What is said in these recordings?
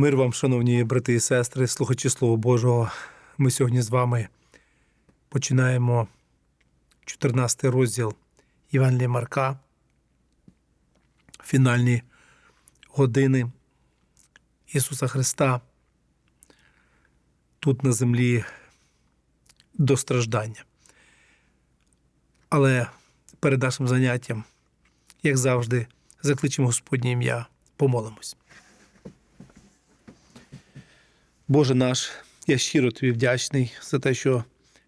Мир вам, шановні брати і сестри, слухачі Слова Божого. Ми сьогодні з вами починаємо 14 розділ Євангелія Марка, фінальні години Ісуса Христа тут на землі до страждання. Але перед нашим заняттям, як завжди, закличемо Господнє ім'я, помолимось. Боже наш, я щиро тобі вдячний за те, що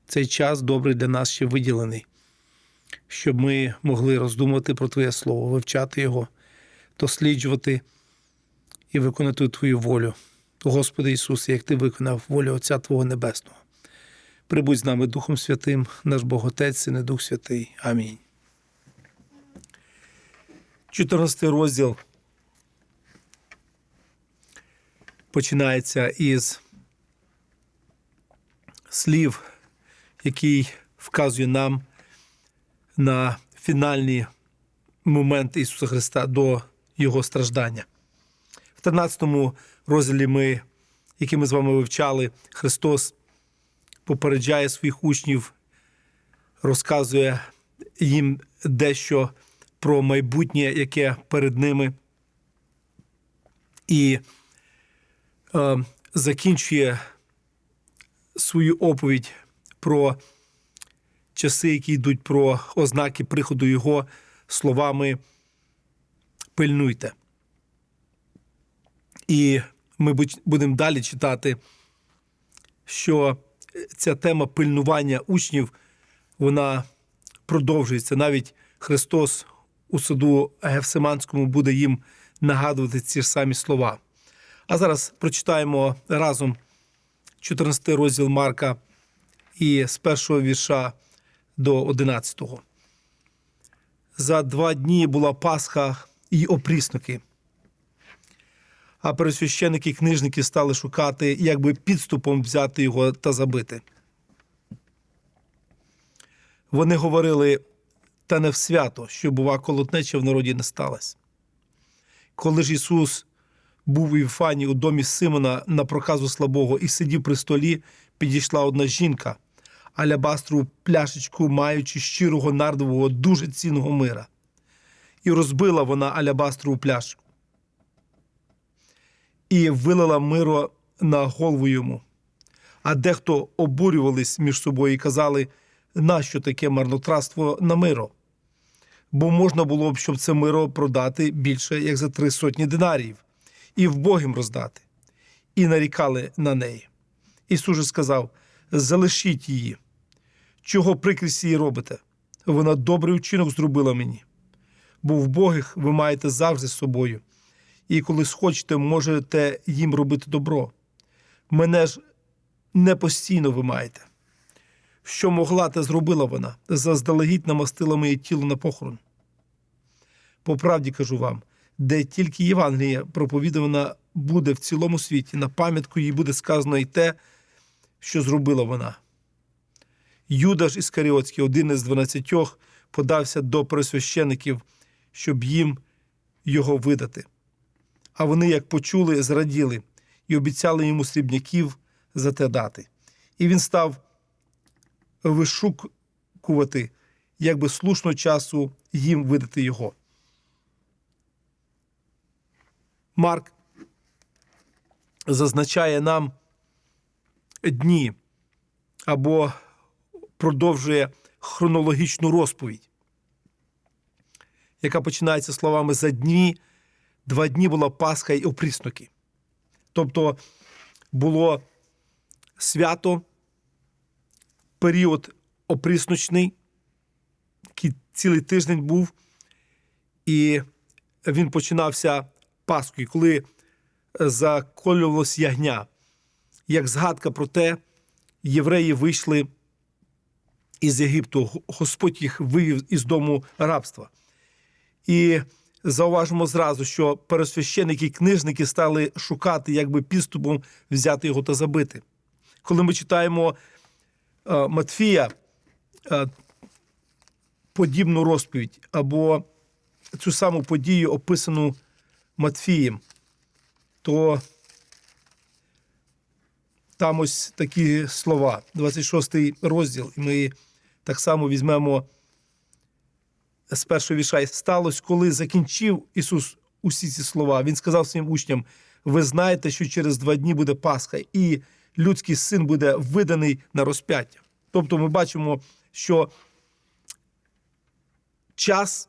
цей час добрий для нас ще виділений, щоб ми могли роздумувати про Твоє Слово, вивчати його, досліджувати і виконати Твою волю. Господи Ісусе, як Ти виконав волю Отця Твого Небесного. Прибудь з нами Духом Святим, наш Бог Отець, і Дух Святий. Амінь. 14 розділ починається із слів, який вказує нам на фінальні моменти Ісуса Христа до Його страждання. В 13 розділі ми, який ми з вами вивчали, Христос попереджає своїх учнів, розказує їм дещо про майбутнє, яке перед ними, і закінчує свою оповідь про часи, які йдуть про ознаки приходу Його словами пильнуйте. І ми будемо далі читати, що ця тема пильнування учнів вона продовжується. Навіть Христос у саду Гефсиманському буде їм нагадувати ці ж самі слова. А зараз прочитаємо разом 14 розділ Марка і з першого вірша до 11. За два дні була Пасха і опрісники. А пересвященики і книжники стали шукати, як би підступом взяти його та забити. Вони говорили, та не в свято, що, бува, колотнеча в народі не сталася. Коли ж Ісус був у Іфані у домі Симона на проказу слабого і сидів при столі, підійшла одна жінка, алябастру пляшечку, маючи щирого нардового, дуже цінного мира, і розбила вона алябастрову пляшку. І вилила миро на голову йому. А дехто обурювались між собою і казали, нащо таке марнотратство на миро? Бо можна було б, щоб це миро продати більше, як за три сотні динаріїв, і вбогим роздати, і нарікали на неї. Ісус же сказав: залишіть її. Чого прикрість її робите? Вона добрий учинок зробила мені. Бо вбогих ви маєте завжди з собою, і коли схочете, можете їм робити добро. Мене ж не постійно ви маєте. Що могла, те зробила вона, заздалегідь намастила моє тіло на похорон. По правді кажу вам, де тільки Євангелія проповідувана буде в цілому світі, на пам'ятку їй буде сказано і те, що зробила вона. Юда ж Іскаріотський, один із дванадцятьох, подався до пресвящеників, щоб їм його видати. А вони, як почули, зраділи і обіцяли йому срібняків за те дати. І він став вишукувати, якби слушно часу їм видати його. Марк зазначає нам дні або продовжує хронологічну розповідь, яка починається словами за дні, два дні була Пасха й опріснуки. Тобто було свято, період опрісночний, який цілий тиждень був, і він починався Пасхою, коли заколювалось ягня. Як згадка про те, євреї вийшли із Єгипту, Господь їх вивів із дому рабства. І зауважимо зразу, що пересвященники і книжники стали шукати, як би підступом взяти його та забити. Коли ми читаємо е, Матфія е, подібну розповідь або цю саму подію, описану Матфієм, то там ось такі слова, 26 розділ. І ми так само візьмемо з першого віша. Сталося, коли закінчив Ісус усі ці слова, Він сказав своїм учням: ви знаєте, що через два дні буде Пасха, і людський син буде виданий на розп'яття. Тобто ми бачимо, що час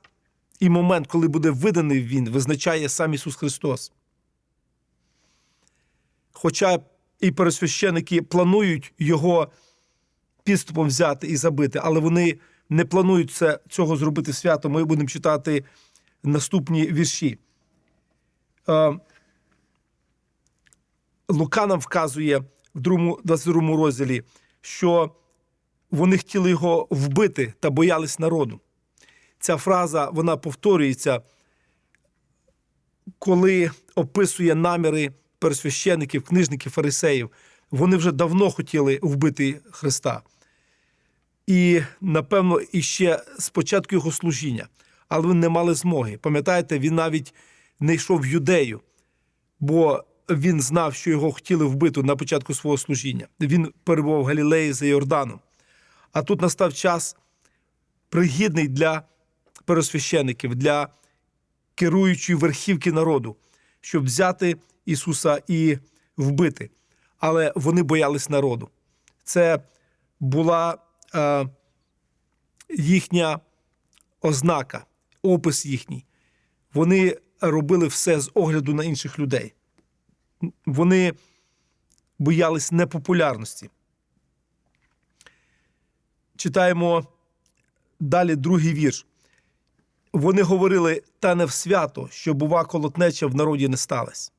і момент, коли буде виданий він, визначає сам Ісус Христос. Хоча і пересвященики планують його підступом взяти і забити, але вони не планують це, цього зробити свято. Ми будемо читати наступні вірші. Е, Лука нам вказує в другому, 22 розділі, що вони хотіли його вбити та боялись народу. Ця фраза вона повторюється, коли описує наміри пересвящеників, книжників, фарисеїв. Вони вже давно хотіли вбити Христа. І, напевно, іще з початку його служіння, але вони не мали змоги. Пам'ятаєте, він навіть не йшов в юдею, бо він знав, що його хотіли вбити на початку свого служіння. Він перебував в Галілеї за Йорданом. А тут настав час пригідний для пересвящеників, для керуючої верхівки народу, щоб взяти Ісуса і вбити. Але вони боялись народу. Це була е, їхня ознака, опис їхній. Вони робили все з огляду на інших людей. Вони боялись непопулярності. Читаємо далі другий вірш. Вони говорили, та не в свято, що, бува, колотнеча в народі не сталася.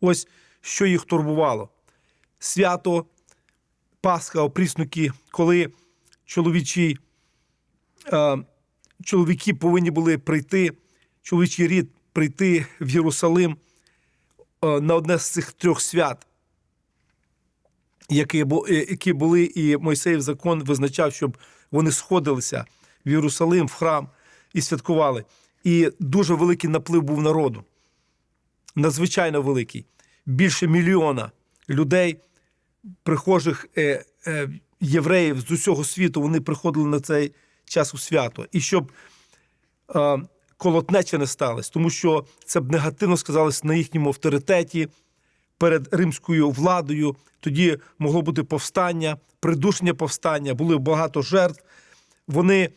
Ось що їх турбувало. Свято, Пасха, опріснуки, коли чоловічі, е, чоловіки повинні були прийти, чоловічий рід прийти в Єрусалим е, на одне з цих трьох свят, які, е, які були, і Мойсеїв закон визначав, щоб вони сходилися в Єрусалим, в храм і святкували. І дуже великий наплив був народу. Надзвичайно великий. Більше мільйона людей, прихожих е, е, євреїв з усього світу, вони приходили на цей час у свято. І щоб е, колотнеча не сталося, тому що це б негативно сказалось на їхньому авторитеті перед римською владою. Тоді могло бути повстання, придушення повстання, були багато жертв. Вони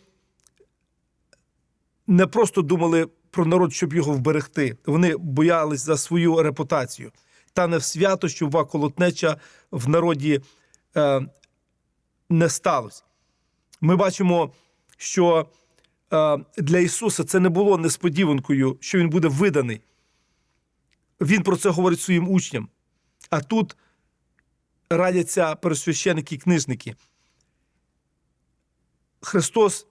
не просто думали про народ, щоб його вберегти. Вони боялись за свою репутацію. Та не в свято, щоб колотнеча в народі е, не сталося. Ми бачимо, що е, для Ісуса це не було несподіванкою, що Він буде виданий. Він про це говорить своїм учням. А тут радяться пересвященики і книжники. Христос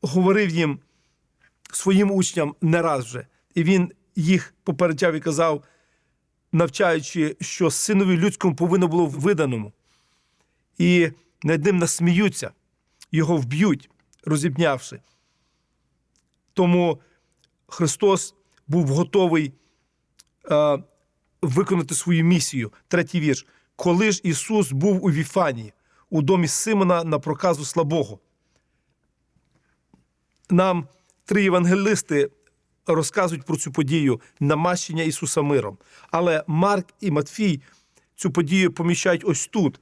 говорив їм своїм учням не раз вже, і Він їх попереджав і казав, навчаючи, що синові людському повинно було виданому. І над ним насміються, його вб'ють, розіпнявши. Тому Христос був готовий е, виконати свою місію. Третій вірш. Коли ж Ісус був у Віфанії, у домі Симона на проказу слабого. Нам три євангелисти розказують про цю подію намащення Ісуса миром. Але Марк і Матфій цю подію поміщають ось тут,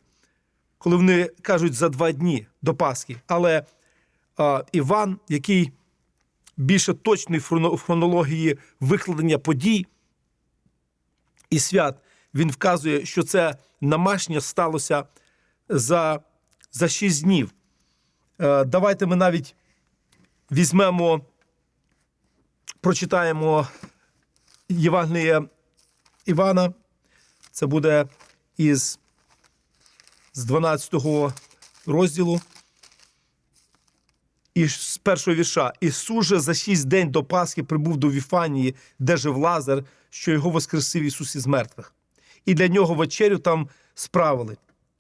коли вони кажуть за два дні до Пасхи. Але а, Іван, який більше точний в хронології викладення подій і свят, він вказує, що це намашення сталося за, за шість днів. Е, Давайте ми навіть візьмемо, прочитаємо Євангеліє Івана. Це буде із з 12 розділу. І з першого вірша. Ісус же за шість день до Пасхи прибув до Віфанії, де жив Лазар, що його воскресив Ісус із мертвих. І для нього вечерю там справили.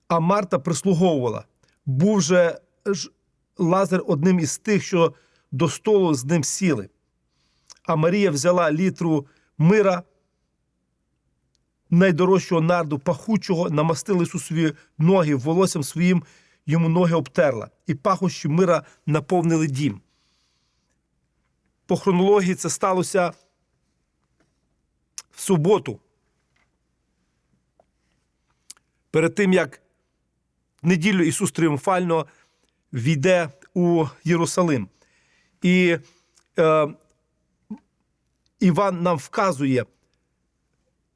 А Марта прислуговувала. Був же Лазар одним із тих, що до столу з ним сіли. А Марія взяла літру мира найдорожчого нарду пахучого намастили Ісусові ноги волоссям своїм йому ноги обтерла, і пахощі мира наповнили дім. По хронології це сталося в суботу. Перед тим, як неділю Ісус тріумфально війде у Єрусалим. І е, Іван нам вказує,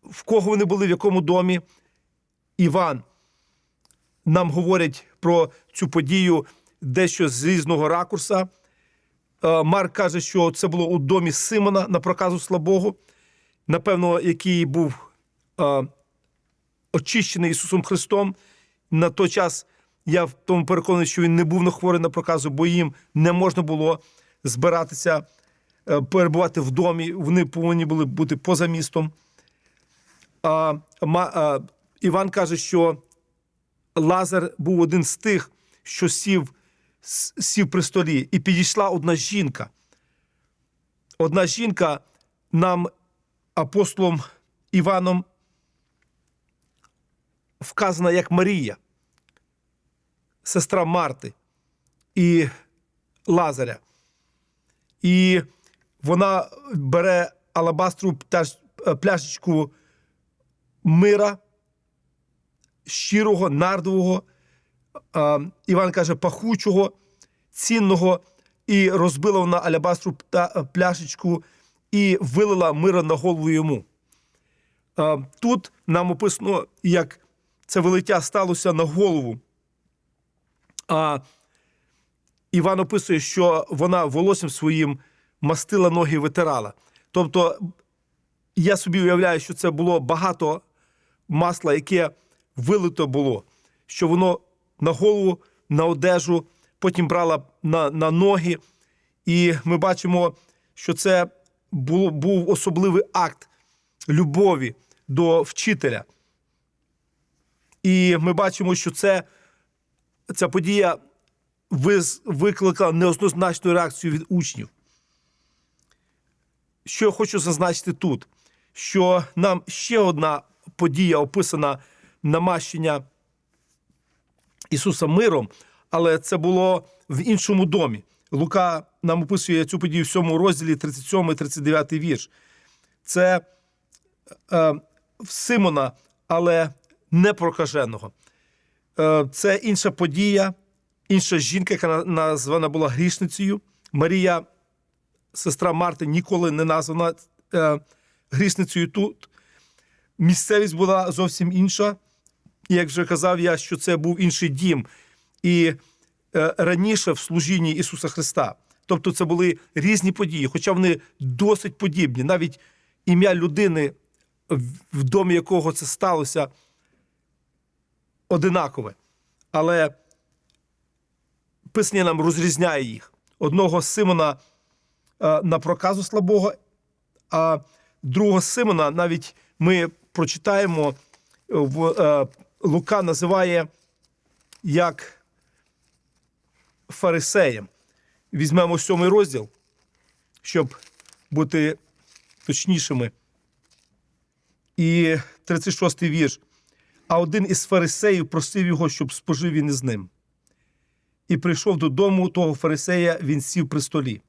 в кого вони були, в якому домі. Іван нам говорять про цю подію дещо з різного ракурса. Е, Марк каже, що це було у домі Симона на проказу слабого, напевно, який був е, очищений Ісусом Христом. На той час я в тому переконаний, що він не був на хворий на проказу, бо їм не можна було збиратися, перебувати в домі. Вони повинні були бути поза містом. А, а, Іван каже, що Лазар був один з тих, що сів, сів при столі, і підійшла одна жінка. Одна жінка нам, апостолом Іваном, вказана як Марія, сестра Марти і Лазаря. І вона бере алабастру е, пляшечку мира, щирого, нардового, Іван каже, пахучого, цінного, і розбила вона алябастру пляшечку і вилила мира на голову йому. Тут нам описано, як це вилиття сталося на голову. А Іван описує, що вона волоссям своїм мастила ноги витирала. Тобто, я собі уявляю, що це було багато масла, яке вилито було, що воно на голову, на одежу, потім брала на, на ноги. І ми бачимо, що це було, був особливий акт любові до вчителя. І ми бачимо, що це, ця подія викликала неоднозначну реакцію від учнів. Що я хочу зазначити тут, що нам ще одна подія описана намащення Ісуса миром, але це було в іншому домі. Лука нам описує цю подію в 7 розділі 37-39 вірш. Це е, Симона, але не прокаженого. Е, це інша подія, інша жінка, яка названа була грішницею. Марія, сестра Марти, ніколи не названа е, грішницею тут. Місцевість була зовсім інша. Як вже казав я, що це був інший дім. І е, раніше в служінні Ісуса Христа. Тобто це були різні події, хоча вони досить подібні. Навіть ім'я людини, в- домі якого це сталося, одинакове. Але Писання нам розрізняє їх. Одного Симона на проказу слабого, а другого Симона навіть ми прочитаємо, е, Лука називає як фарисеєм. Візьмемо сьомий розділ, щоб бути точнішими. І 36-й вірш. А один із фарисеїв просив його, щоб спожив він із ним. І прийшов додому того фарисея, він сів при столі.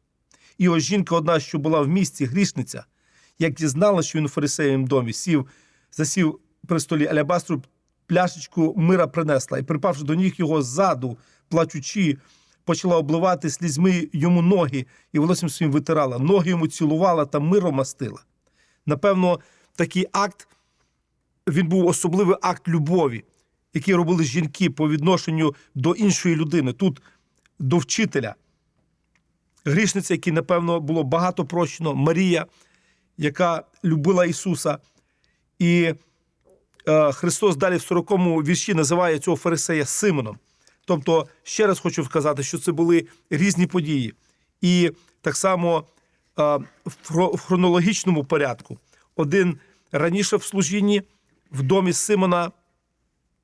І ось жінка одна, що була в місті, грішниця, як дізнала, що він у фарисеєвім домі, сів, засів при столі алябастру пляшечку мира принесла, і, припавши до ніг його ззаду, плачучи, почала обливати слізьми йому ноги і волоссям своїм витирала. Ноги йому цілувала та миром мастила. Напевно, такий акт він був особливий акт любові, який робили жінки по відношенню до іншої людини, тут до вчителя. Грішниця, якій, напевно, було багато прощено, Марія, яка любила Ісуса. І е, Христос далі в 40-му вірші називає цього фарисея Симоном. Тобто, ще раз хочу сказати, що це були різні події. І так само е, в хронологічному порядку. Один раніше в служінні в домі Симона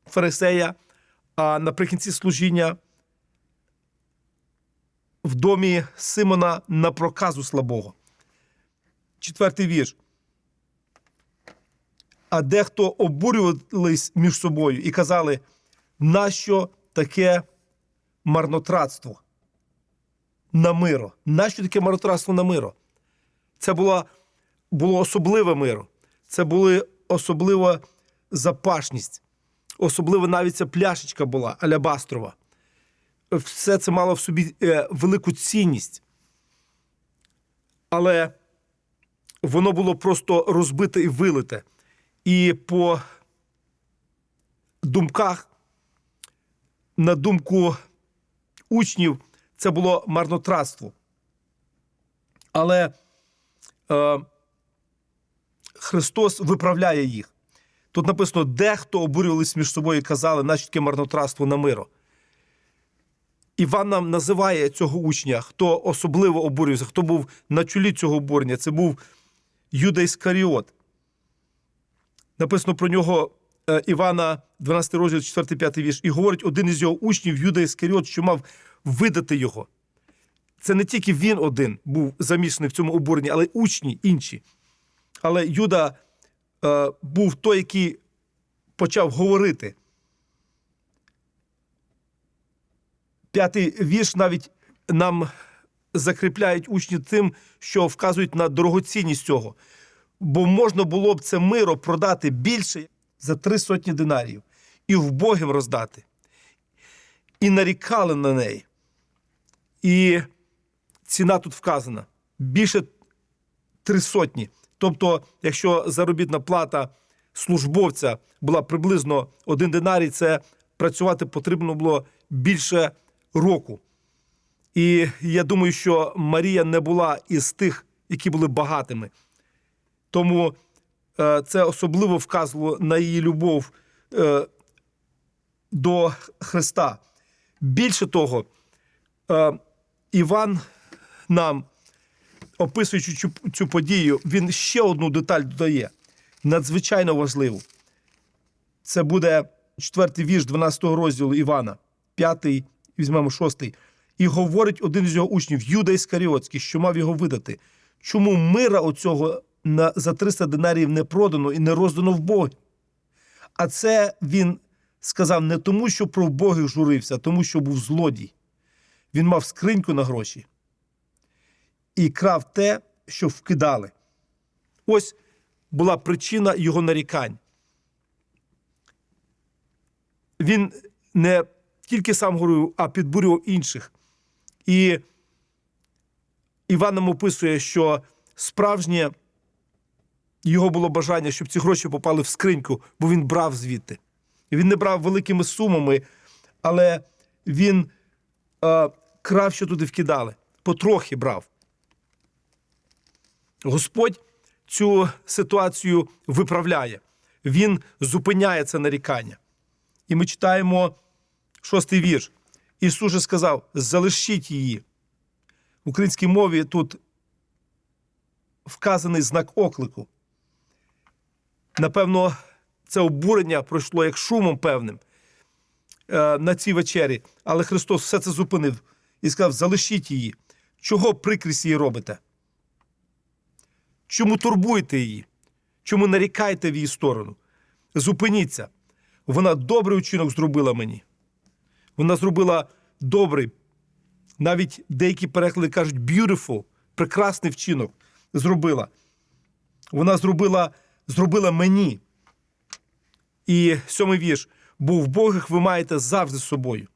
Фарисея, а наприкінці служіння в домі Симона на проказу слабого. Четвертий вірш. а дехто обурювались між собою і казали, нащо таке марнотратство на миро? Нащо таке марнотратство на миро? Це було, було особливе миро. Це була особлива запашність. Особливо навіть ця пляшечка була алябастрова. Все це мало в собі е, велику цінність. Але воно було просто розбите і вилите. І по думках, на думку учнів, це було марнотратство. Але е, Христос виправляє їх. Тут написано, дехто обурювались між собою і казали, наче таке марнотратство на миро. Іван нам називає цього учня, хто особливо обурювався, хто був на чолі цього обурення. Це був Юда Іскаріот. Написано про нього е, Івана, 12 розділ, 4-5 вірш. І говорить один із його учнів, Юда Іскаріот, що мав видати його. Це не тільки він один був замішаний в цьому обуренні, але й учні інші. Але Юда е, був той, який почав говорити. П'ятий вірш навіть нам закріпляють учні тим, що вказують на дорогоцінність цього. Бо можна було б це миро продати більше за три сотні динарів і вбогим роздати. І нарікали на неї. І ціна тут вказана більше три сотні. Тобто, якщо заробітна плата службовця була приблизно один динарій, це працювати потрібно було більше року. І я думаю, що Марія не була із тих, які були багатими. Тому е, це особливо вказувало на її любов е, до Христа. Більше того, е, Іван нам, описуючи цю, подію, він ще одну деталь додає, надзвичайно важливу. Це буде четвертий вірш 12 розділу Івана, п'ятий, візьмемо шостий. І говорить один з його учнів, Юда Іскаріотський, що мав його видати. Чому мира оцього на, за 300 динарів не продано і не роздано в Боги? А це він сказав не тому, що про Богих журився, а тому, що був злодій. Він мав скриньку на гроші і крав те, що вкидали. Ось була причина його нарікань. Він не тільки сам говорив, а підбурював інших. І Іван нам описує, що справжнє його було бажання, щоб ці гроші попали в скриньку, бо він брав звідти. Він не брав великими сумами, але він е, крав, що туди вкидали, потрохи брав. Господь цю ситуацію виправляє. Він зупиняє це нарікання. І ми читаємо шостий вірш. Ісус же сказав: залишіть її. В українській мові тут вказаний знак оклику. Напевно, це обурення пройшло як шумом певним е, на цій вечері. Але Христос все це зупинив і сказав: залишіть її. Чого прикрість її робите? Чому турбуєте її? Чому нарікаєте в її сторону? Зупиніться. Вона добрий учинок зробила мені. Вона зробила добрий, навіть деякі переклади кажуть beautiful, прекрасний вчинок зробила. Вона зробила, зробила мені. І сьомий вірш. Бо в Богах ви маєте завжди з собою.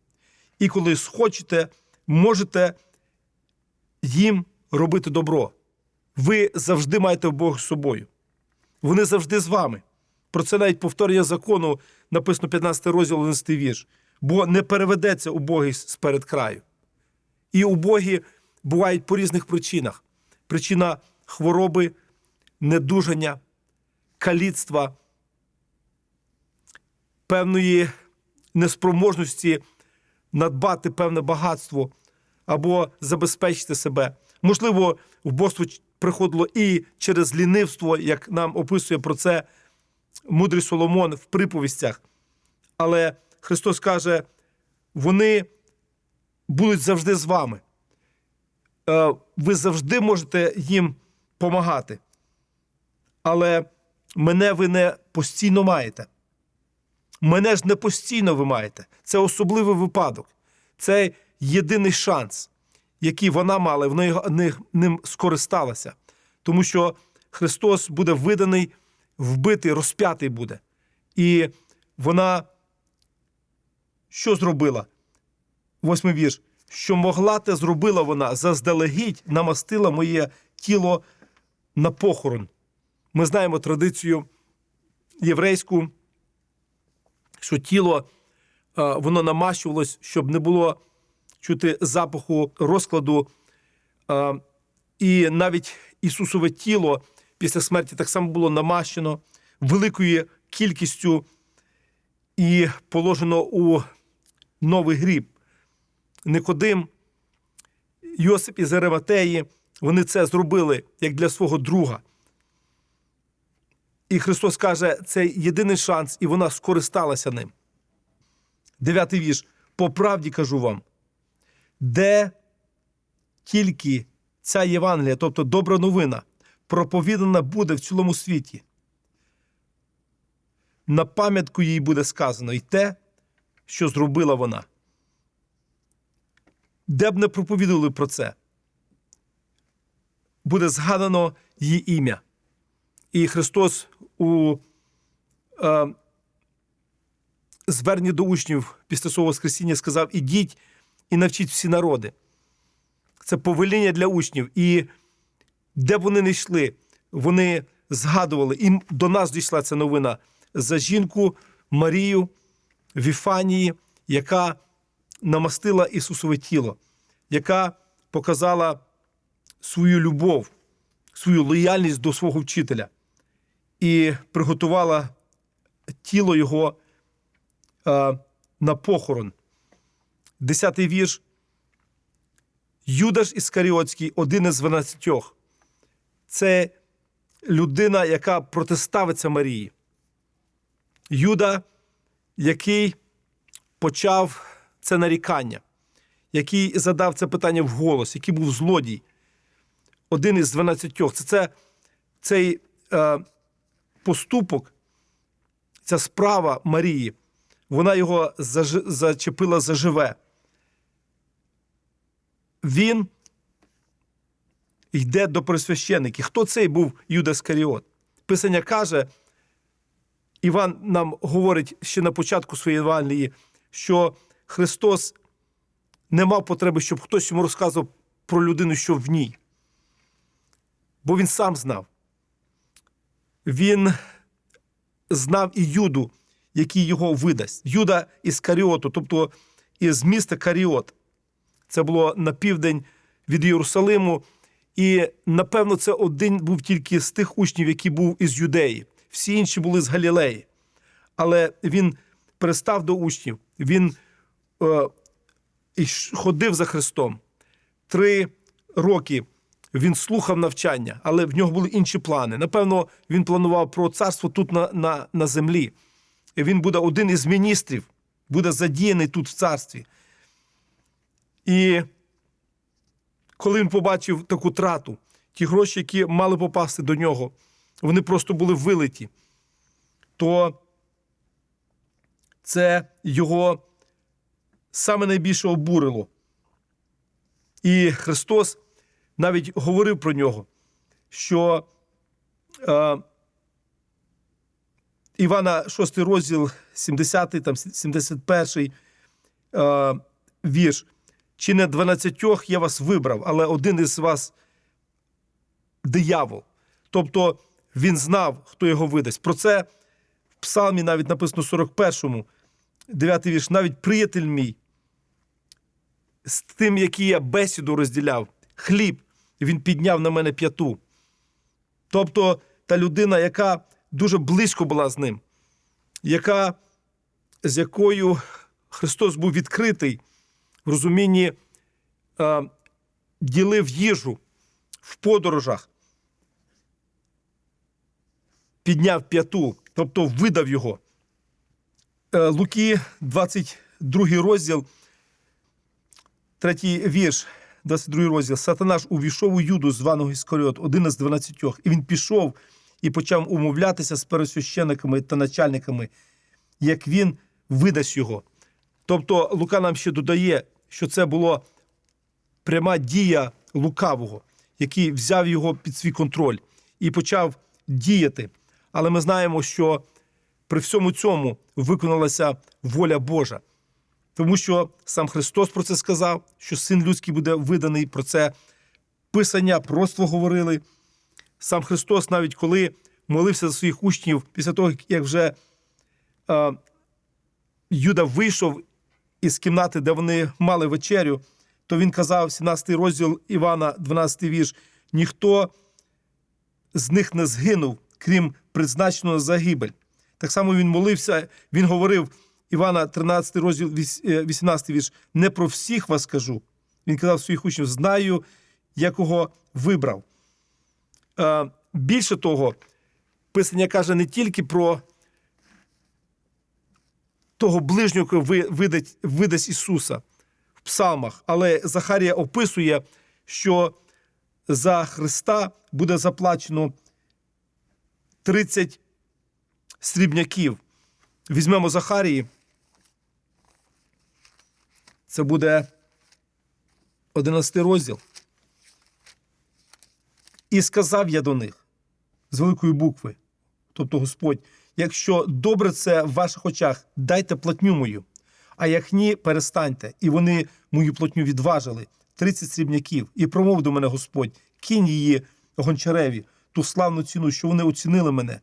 І коли схочете, можете їм робити добро. Ви завжди маєте в Бога з собою. Вони завжди з вами. Про це навіть повторення закону написано 15 розділ 11 вірш. Бо не переведеться убогість сперед краю. І убогі бувають по різних причинах: причина хвороби, недужання, каліцтва, певної неспроможності надбати певне багатство або забезпечити себе. Можливо, вбоство приходило і через лінивство, як нам описує про це мудрий Соломон в приповістях. Але Христос каже, вони будуть завжди з вами. Е, Ви завжди можете їм помагати. Але мене ви не постійно маєте. Мене ж не постійно ви маєте. Це особливий випадок. Це єдиний шанс, який вона мала, і вона ним скористалася. Тому що Христос буде виданий, вбитий, розп'ятий буде. І вона що зробила? Восьмий вірш. Що могла, те зробила вона, заздалегідь намастила моє тіло на похорон. Ми знаємо традицію єврейську, що тіло воно намащувалось, щоб не було чути запаху розкладу. І навіть Ісусове тіло після смерті так само було намащено великою кількістю і положено у новий гріб. Никодим, Йосип із Ариматеї, вони це зробили як для свого друга. І Христос каже, це єдиний шанс, і вона скористалася ним. Дев'ятий вірш. По правді кажу вам, де тільки ця Євангелія, тобто добра новина, проповідана буде в цілому світі. На пам'ятку їй буде сказано і те, що зробила вона. Де б не проповідували про це, буде згадано її ім'я. І Христос у е, зверненні до учнів після свого Воскресіння сказав: ідіть і навчіть всі народи. Це повеління для учнів. І де б вони не йшли, вони згадували, і до нас дійшла ця новина за жінку Марію Віфанії, яка намастила Ісусове тіло, яка показала свою любов, свою лояльність до свого вчителя і приготувала тіло його е, на похорон. Десятий вірш. Юдаш Іскаріотський, один із дванадцятьох. Це людина, яка протиставиться Марії. Юда, який почав це нарікання, який задав це питання вголос, який був злодій. Один із дванадцятьох. Це, це цей е, поступок, ця справа Марії, вона його заж... зачепила заживе. Він йде до присвящеників. Хто цей був Юда Скаріот? Писання каже, Іван нам говорить ще на початку своєї Євангелії, що Христос не мав потреби, щоб хтось йому розказував про людину, що в ній. Бо він сам знав. Він знав і Юду, який його видасть. Юда із Каріоту, тобто із міста Каріот. Це було на південь від Єрусалиму. І, напевно, це один був тільки з тих учнів, який був із Юдеї. Всі інші були з Галілеї. Але він пристав до учнів, він е, ходив за Христом. Три роки він слухав навчання, але в нього були інші плани. Напевно, він планував про царство тут на, на, на землі. І він буде один із міністрів, буде задіяний тут в царстві. І коли він побачив таку трату, ті гроші, які мали попасти до нього, вони просто були вилиті, то це його саме найбільше обурило. І Христос навіть говорив про нього, що е, Івана 6 розділ, 70, там 71 е, вірш. Чи не дванадцятьох я вас вибрав, але один із вас диявол. Тобто він знав, хто його видасть. Про це в псалмі навіть написано 41-му, 9 вірш, навіть приятель мій, з тим, який я бесіду розділяв, хліб, він підняв на мене п'яту. Тобто та людина, яка дуже близько була з ним, яка, з якою Христос був відкритий в розумінні, е, ділив їжу в подорожах, підняв п'яту, тобто видав його. Е, Луки, 22 розділ, третій вірш, 22 розділ. Сатана ж увійшов у Юду, званого Іскаріот, один із дванадцятьох, і він пішов і почав умовлятися з пересвящениками та начальниками, як він видасть його. Тобто Лука нам ще додає, що це була пряма дія лукавого, який взяв його під свій контроль і почав діяти. Але ми знаємо, що при всьому цьому виконалася воля Божа. Тому що сам Христос про це сказав, що син людський буде виданий. Про це Писання просто говорили. Сам Христос, навіть коли молився за своїх учнів, після того, як вже е, Юда вийшов із кімнати, де вони мали вечерю, то він казав, 17 розділ Івана, 12 вірш, ніхто з них не згинув, крім призначеного загибель. Так само він молився, він говорив, Івана, 13 розділ, е, 18 вірш, не про всіх вас кажу. Він казав своїх учнів, знаю, якого вибрав. Е, більше того, Писання каже не тільки про того ближнього, якого ви- видать, видасть Ісуса в псалмах, але Захарія описує, що за Христа буде заплачено 30 срібняків. Візьмемо Захарії. Це буде 11 розділ. І сказав я до них з великої букви, тобто Господь, якщо добре це в ваших очах, дайте платню мою, а як ні, перестаньте. І вони мою платню відважили 30 срібняків, і промов до мене Господь, кінь її гончареві, ту славну ціну, що вони оцінили мене.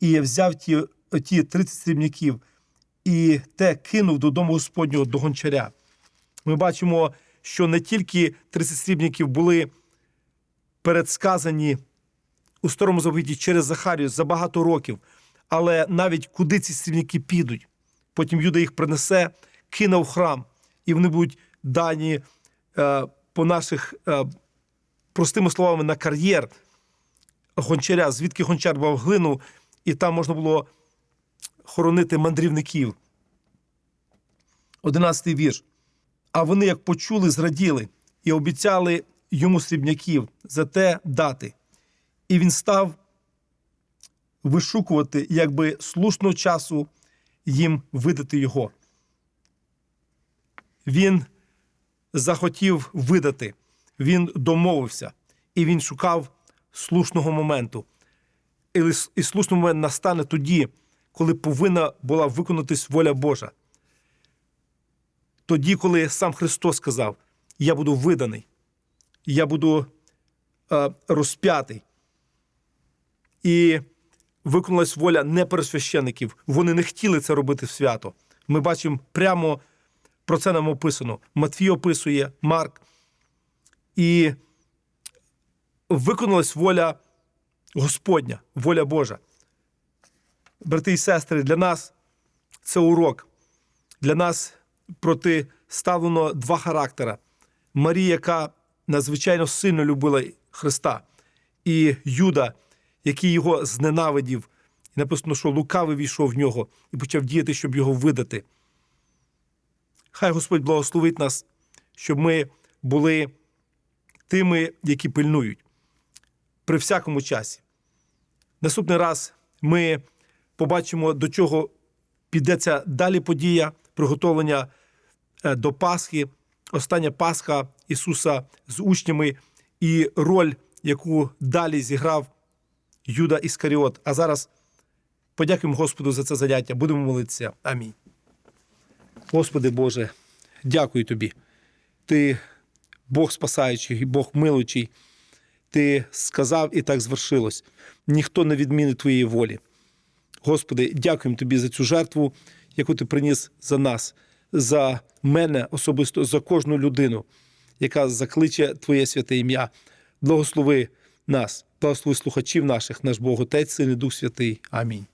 І я взяв ті, ті 30 срібняків і те кинув додому Господнього до гончаря. Ми бачимо, що не тільки 30 срібняків були передсказані у старому заповіті через Захарію за багато років, але навіть куди ці срібняки підуть, потім Юда їх принесе, кине в храм, і вони будуть дані е, по наших, е, простими словами, на кар'єр гончаря, звідки гончар брав глину, і там можна було хоронити мандрівників. Одинадцятий вірш. А вони, як почули, зраділи і обіцяли йому срібняків за те дати. І він став вишукувати, якби слушного часу їм видати його. Він захотів видати, він домовився, і він шукав слушного моменту. І слушний момент настане тоді, коли повинна була виконатись воля Божа. Тоді, коли сам Христос сказав: Я буду виданий, я буду е, розп'ятий. І виконалась воля не пересвящеників. Вони не хотіли це робити в свято. Ми бачимо прямо про це нам описано. Матвій описує, Марк. І виконалась воля Господня, воля Божа. Брати і сестри, для нас це урок. Для нас протиставлено два характера. Марія, яка надзвичайно сильно любила Христа, і Юда, який його зненавидів. І написано, що лукавий війшов в нього і почав діяти, щоб його видати. Хай Господь благословить нас, щоб ми були тими, які пильнують при всякому часі. Наступний раз ми побачимо, до чого піде ця далі подія приготовлення е, до Пасхи, остання Пасха Ісуса з учнями і роль, яку далі зіграв Юда Іскаріот. А зараз подякуємо Господу за це заняття. Будемо молитися. Амінь. Господи Боже, дякую Тобі. Ти Бог спасаючий, Бог милуючий. Ти сказав, і так звершилось. Ніхто не відмінить Твоєї волі. Господи, дякуємо Тобі за цю жертву, яку ти приніс за нас, за мене особисто, за кожну людину, яка закличе Твоє святе ім'я. Благослови нас, благослови слухачів наших, наш Бог Отець, Син і Дух Святий. Амінь.